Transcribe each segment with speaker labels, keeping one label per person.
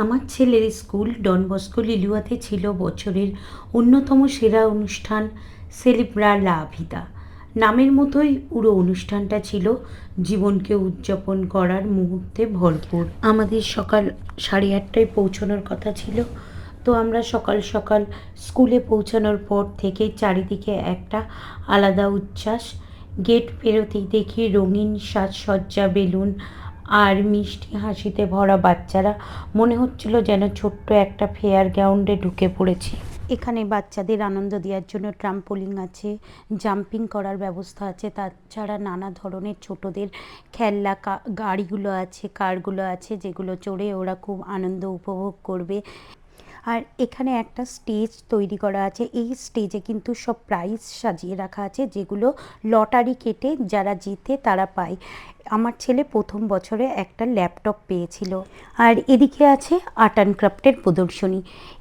Speaker 1: আমার ছেলের school Don Bosco লিলুয়াতে ছিল বছরের অন্যতম সেরা অনুষ্ঠান সেলিব্রা লা ভিদা নামের মতোই পুরো অনুষ্ঠানটা ছিল জীবনকে উদযাপন করার মুহূর্তে ভরপুর। আমাদের সকাল সাড়ে আটটায় পৌঁছানোর কথা ছিল। তো আমরা সকাল সকাল স্কুলে পৌঁছানোর পর থেকে চারিদিকে একটা আলাদা উচ্ছ্বাস। গেট পেরোতেই দেখি রঙিন সাজসজ্জা, বেলুন আর মিষ্টি হাসিতে ভরা বাচ্চারা, মনে হচ্ছিল যেন ছোট্ট একটা ফেয়ার গ্রাউন্ডে ঢুকে পড়েছি। এখানে বাচ্চাদের আনন্দ দেওয়ার জন্য ট্রাম্পোলিং আছে, জাম্পিং করার ব্যবস্থা আছে, তাছাড়া নানা ধরনের ছোটদের খেলনা গাড়িগুলো আছে, কারগুলো আছে, যেগুলো চড়ে ওরা খুব আনন্দ উপভোগ করবে। আর এখানে একটা স্টেজ তৈরি করা আছে। এই স্টেজে কিন্তু সব প্রাইজ সাজিয়ে রাখা আছে, যেগুলো লটারি কেটে যারা জিতে তারা পায়। আমার ছেলে প্রথম বছরে একটা ল্যাপটপ পেয়েছিল। আর এদিকে আছে আর্ট অ্যান্ড ক্রাফটের প্রদর্শনী।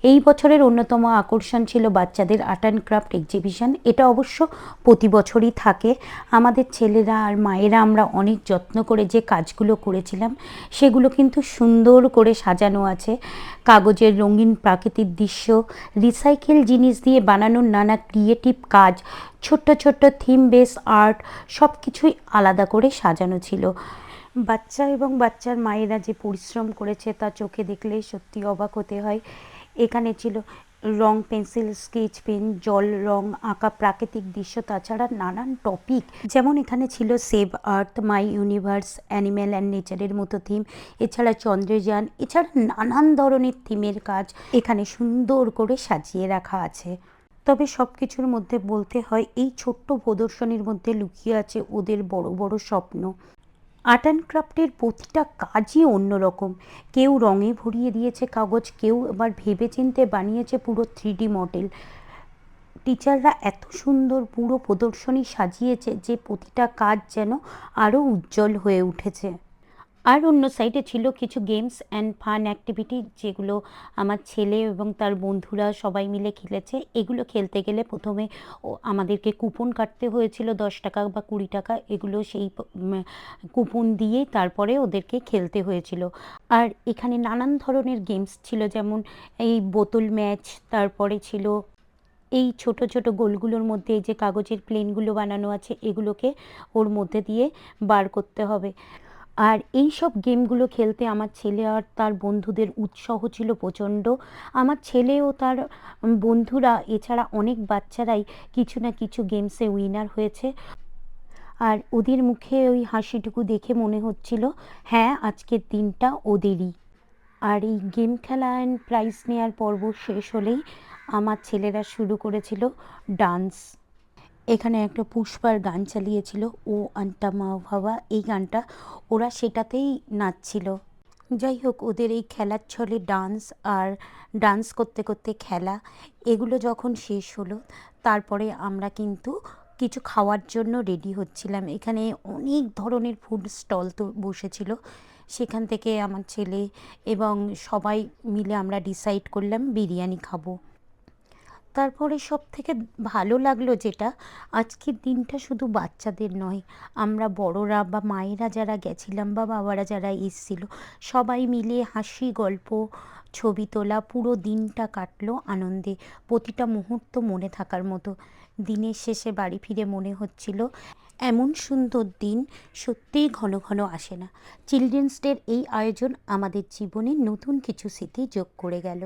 Speaker 1: এই বছরের অন্যতম আকর্ষণ ছিল বাচ্চাদের আর্ট অ্যান্ড ক্রাফট এক্সিবিশন। এটা অবশ্য প্রতি বছরই থাকে। আমাদের ছেলেরা আর মায়েরা আমরা অনেক যত্ন করে যে কাজগুলো করেছিলাম, সেগুলো কিন্তু সুন্দর করে সাজানো আছে। কাগজের রঙিন প্রাকৃতিক দৃশ্য রিসাইকেল জিনিস দিয়ে বানানো নানা ক্রিয়েটিভ কাজ, ছোট্ট ছোট্ট থিম বেস আর্ট সব কিছুই আলাদা করে সাজানো ছিল। বাচ্চা এবং বাচ্চার মায়েরা যে পরিশ্রম করেছে তা চোখে দেখলে সত্যি অবাক হতে হয়। এখানে ছিল রং, পেন্সিল, স্কেচ, পেন, জল, রং, আঁকা, প্রাকৃতিক দৃশ্য, তাছাড়া নানান টপিক যেমন এখানে ছিল save earth my universe animal and নেচারের মতো থিম এছাড়া চন্দ্রযান, এছাড়া নানান ধরনের থিমের কাজ এখানে সুন্দর করে সাজিয়ে রাখা আছে। তবে সব কিছুর মধ্যে বলতে হয়, এই ছোট্ট প্রদর্শনীর মধ্যে লুকিয়ে আছে ওদের বড় বড় স্বপ্ন। আর্ট অ্যান্ড ক্রাফটের প্রতিটা কাজই অন্যরকম কেউ রঙে ভরিয়ে দিয়েছে কাগজ, কেউ আবার ভেবেচিন্তে বানিয়েছে পুরো থ্রি মডেল। টিচাররা এত সুন্দর পুরো প্রদর্শনী সাজিয়েছে যে প্রতিটা কাজ যেন আরও উজ্জ্বল হয়ে উঠেছে। আর অন্য সাইডে ছিল কিছু গেমস অ্যান্ড ফান অ্যাক্টিভিটি যেগুলো আমার ছেলে এবং তার বন্ধুরা সবাই মিলে খেলেছে। এগুলো খেলতে গেলে প্রথমে আমাদেরকে কুপন কাটতে হয়েছিল দশ টাকা বা কুড়ি টাকা। এগুলো সেই কুপন দিয়েই তারপরে ওদেরকে খেলতে হয়েছিল। আর এখানে নানান ধরনের গেমস ছিল যেমন এই বোতল ম্যাচ, তারপরে ছিল এই ছোট ছোট গোলগুলোর মধ্যে এই যে কাগজের প্লেনগুলো বানানো আছে, এগুলোকে ওর মধ্যে দিয়ে বার করতে হবে। আর এই সব গেমগুলো খেলতে আমার ছেলে আর তার বন্ধুদের উৎসাহ ছিল প্রচণ্ড। আমার ছেলে ও তার বন্ধুরা, এছাড়া অনেক বাচ্চারাই কিছু না কিছু গেমসে উইনার হয়েছে। আর ওদের মুখে ওই হাসিটুকু দেখে মনে হচ্ছিল হ্যাঁ আজকের দিনটা ওদেরই। আর এই গেম খেলা অ্যান্ড প্রাইজ নেওয়ার পর্ব শেষ হলেই আমার ছেলেরা শুরু করেছিল ডান্স এখানে একটা পুষ্পার গান চালিয়েছিল ও আন্টা মা ভাবা। এই গানটা ওরা সেটাতেই নাচছিল। যাই হোক, ওদের এই খেলার ছলে ডান্স আর ডান্স করতে করতে খেলা, এগুলো যখন শেষ হলো, তারপরে আমরা কিন্তু কিছু খাওয়ার জন্য রেডি হচ্ছিলাম। এখানে অনেক ধরনের ফুড স্টল তো বসেছিল। সেখান থেকে আমার ছেলে এবং সবাই মিলে আমরা ডিসাইড করলাম, বিরিয়ানি খাব। তারপরে সব থেকে ভালো লাগল যেটা, আজকের দিনটা শুধু বাচ্চাদের নয়, আমরা বড়রা বা মায়েরা যারা গেছিলাম বা বাবারা যারা এসেছিল, সবাই মিলে হাসি, গল্প, ছবি তোলা পুরো দিনটা কাটলো আনন্দে। প্রতিটা মুহূর্ত মনে থাকার মতো। দিনের শেষে বাড়ি ফিরে মনে হচ্ছিল, এমন সুন্দর দিন সত্যিই ঘন ঘন আসে না। চিলড্রেন্স ডের এই আয়োজন আমাদের জীবনে নতুন কিছু স্মৃতি যোগ করে গেল।